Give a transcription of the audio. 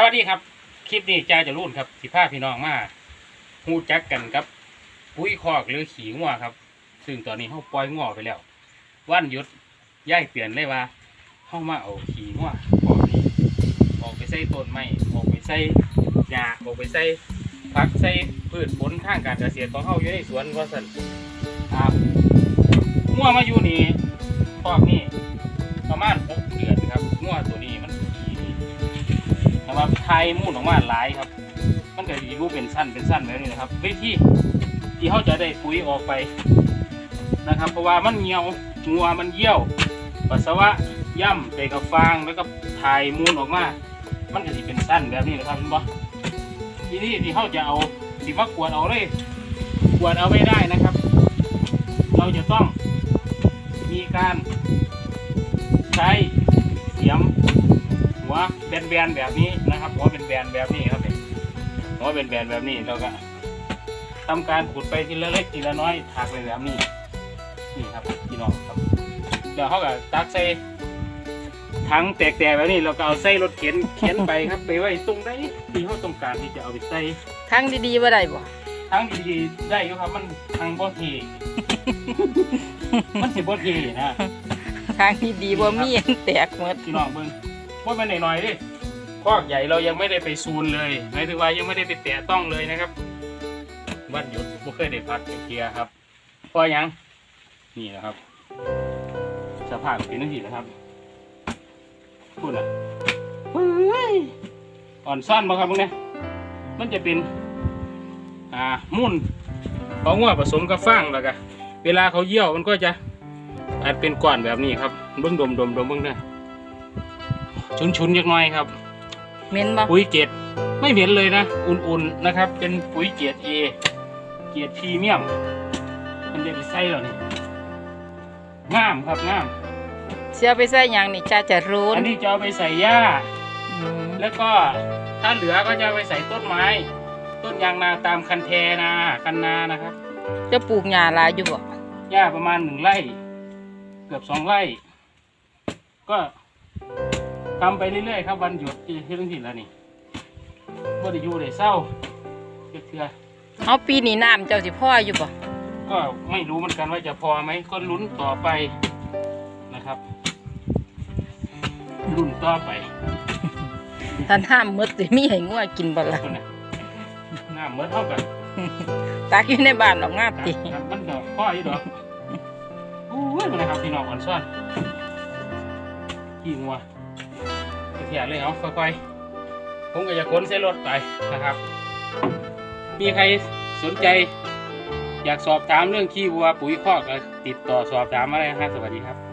สวัสดีครับ คลิปนี้จาจะรุ่นครับสิพาพี่น้องมาฮู้จักกันครับ ปุ้ยคอกหรือขี่งัวครับ ซึ่งตอนนี้เขาปล่อยงัวไปแล้ว วันหยุดย่ายเตือนเลยว่าเข้ามาเอาขี่งัวคอกนี้ออกไปใส่ต้นไม้ออกไปใส่หญ้าออกไปใส่ผักใส่พืชผลทางการเกษตรของเขาอยู่ในสวนว่าสันครับงัวมาอยู่นี่คอกนี้ประมาณหกเดือนครับงัวตัวนี้ ว่าไทยมูดออกมาหลายครับ มันก็ดีรูเป็นสั้นเป็นสั้นแบบนี้นะครับวิธีที่เขาจะได้ปุ๋ยออกไปนะครับ เพราะว่ามันเหี่ยวงัวมันเยี่ยวปัสสาวะย่ำไปกับฟางแล้วก็ถ่ายมูลออกมา มันก็จะเป็นสั้นแบบนี้นะครับเห็นปะทีนี้ที่เขาจะเอาสิมากวดเอาเลยกวดเอาไม่ได้นะครับ เราจะต้องมีการใช้ หัวแบนๆแบบนี้นะครับหัวเป็นแบนๆแบบนี้ครับเนี่ยหัวเป็นแบนๆแบบนี้เราก็ทำการขุดไปทีละเล็กทีละน้อยถากไปแบบนี้นี่ครับพี่น้องครับเดี๋ยวเขาก็ตักใส่ถังแตกๆแบบนี้เราก็เอาใส่รถเข็นเข็นไปครับ ไปไว้ตรงไหนที่เขาต้องการที่จะเอาไปใส่ทั้งดีๆว่าได้บ่ทั้งดีๆได้อยู่ครับ มันทางบ่เทมันสิบ่เทนะทั้งดีๆบ่มีอันแตกหมดพี่น้องเบิ่ง ว่ามันหน่อยๆดิคอกใหญ่เรายังไม่ได้ไปซูนเลยหมายถึงว่ายังไม่ได้ไปแตะต้องเลยนะครับวันหยุดไม่เคยได้พักเกียร์ครับเพราะยังนี่นะครับสภาพเป็นนั่นสินะครับพูดอะอ่อนซ่อนบ่ครับพวกเนี้ยมันจะเป็นอ่ามุ่นเของงัวผสมกับฟางแล้วก็เวลาเขาเยี่ยวมันก็จะอาจเป็นก้อนแบบนี้ครับเบิ้งดมดมดมเบิ้งเด้อ ชุนชุนๆยักหน่อยครับเหม็นบ่ปุ๋ยเกรดไม่เหม็นเลยนะ อุ่นๆนะครับ เป็นปุ๋ยเกรดเอเกรดพรีเมียม มันจะไปใส่แล้วนี่งามครับงามเสียไปใส่หยังนี่จ้าจะรู้นอันนี้จะเอาไปใส่หญ้าอืมแล้วก็ถ้าเหลือก็จะเอาไปใส่ต้นไม้ ต้นยางนาตามคันแทนาคันนานะครับ จะปลูกหญ้าหลายอยู่บ่หญ้าประมาณหนึ่งไร่ เกือบสองไร่ ก็ ทำไปเรื่อยๆครับวันหยุดที่ที่เรื่องที่แล้วนี่บ่ได้อยู่ได้เศร้าเทื่อเอาปีนี้น้ำเจ้าสิพ่ออยู่บ่ๆก็ไม่รู้เหมือนกันว่าจะพอไหมก็ลุ้นต่อไปนะครับลุ้นต่อไปถ้าน้ำหมดสิมีให้งัวกินบ่ล่ะคนน่ะหน้าเหมือนเท่ากันตักอยู่ในบ้านดอกงามติครับมันดอกพ่ออีดอกโอ้ยมันนะครับพี่น้องอ่อนซ่อนขี้งัว เถียเลยเอาค่อยๆผมก็จะขนใส่รถไปนะครับ มีใครสนใจ อยากสอบถามเรื่องขี้วัวปุ๋ยคอกติดต่อสอบถามมาได้นะครับสวัสดีครับ